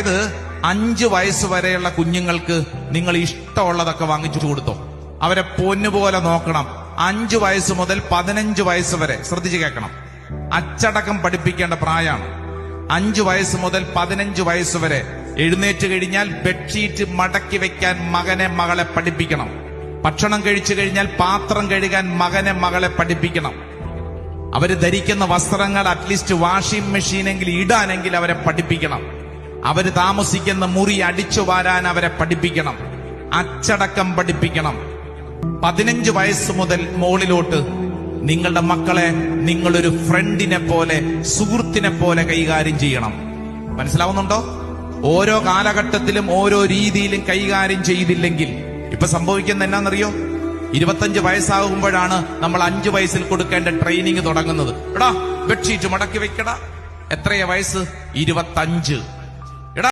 അതായത് അഞ്ചു വയസ്സ് വരെയുള്ള കുഞ്ഞുങ്ങൾക്ക് നിങ്ങൾ ഇഷ്ടമുള്ളതൊക്കെ വാങ്ങിച്ചു കൊടുത്തോ. അവരെ പൊന്നുപോലെ നോക്കണം. അഞ്ചു വയസ്സ് മുതൽ പതിനഞ്ച് വയസ്സ് വരെ ശ്രദ്ധിച്ചു കേൾക്കണം. അച്ചടക്കം പഠിപ്പിക്കേണ്ട പ്രായമാണ്. അഞ്ചു വയസ്സ് മുതൽ പതിനഞ്ച് വയസ്സ് വരെ എഴുന്നേറ്റ് കഴിഞ്ഞാൽ ബെഡ്ഷീറ്റ് മടക്കി വെക്കാൻ മകനെ മകളെ പഠിപ്പിക്കണം. ഭക്ഷണം കഴിച്ചു കഴിഞ്ഞാൽ പാത്രം കഴുകാൻ മകനെ മകളെ പഠിപ്പിക്കണം. അവർ ധരിക്കുന്ന വസ്ത്രങ്ങൾ അറ്റ്ലീസ്റ്റ് വാഷിംഗ് മെഷീനെങ്കിൽ ഇടാനെങ്കിൽ അവരെ പഠിപ്പിക്കണം. അവർ താമസിക്കുന്ന മുറി അടിച്ചു വാരാൻ അവരെ പഠിപ്പിക്കണം. അച്ചടക്കം പഠിപ്പിക്കണം. പതിനഞ്ച് വയസ്സ് മുതൽ മുകളിലോട്ട് നിങ്ങളുടെ മക്കളെ നിങ്ങളൊരു ഫ്രണ്ടിനെ പോലെ സുഹൃത്തിനെ പോലെ കൈകാര്യം ചെയ്യണം. മനസ്സിലാവുന്നുണ്ടോ? ഓരോ കാലഘട്ടത്തിലും ഓരോ രീതിയിലും കൈകാര്യം ചെയ്തില്ലെങ്കിൽ ഇപ്പൊ സംഭവിക്കുന്ന എന്നാന്നറിയോ? ഇരുപത്തഞ്ച് വയസ്സാകുമ്പോഴാണ് നമ്മൾ അഞ്ചു വയസ്സിൽ കൊടുക്കേണ്ട ട്രെയിനിങ് തുടങ്ങുന്നത്. എടാ ബെഡ്ഷീറ്റ് മടക്കി വെക്കടാ. എത്രയാ വയസ്സ്? ഇരുപത്തഞ്ച്.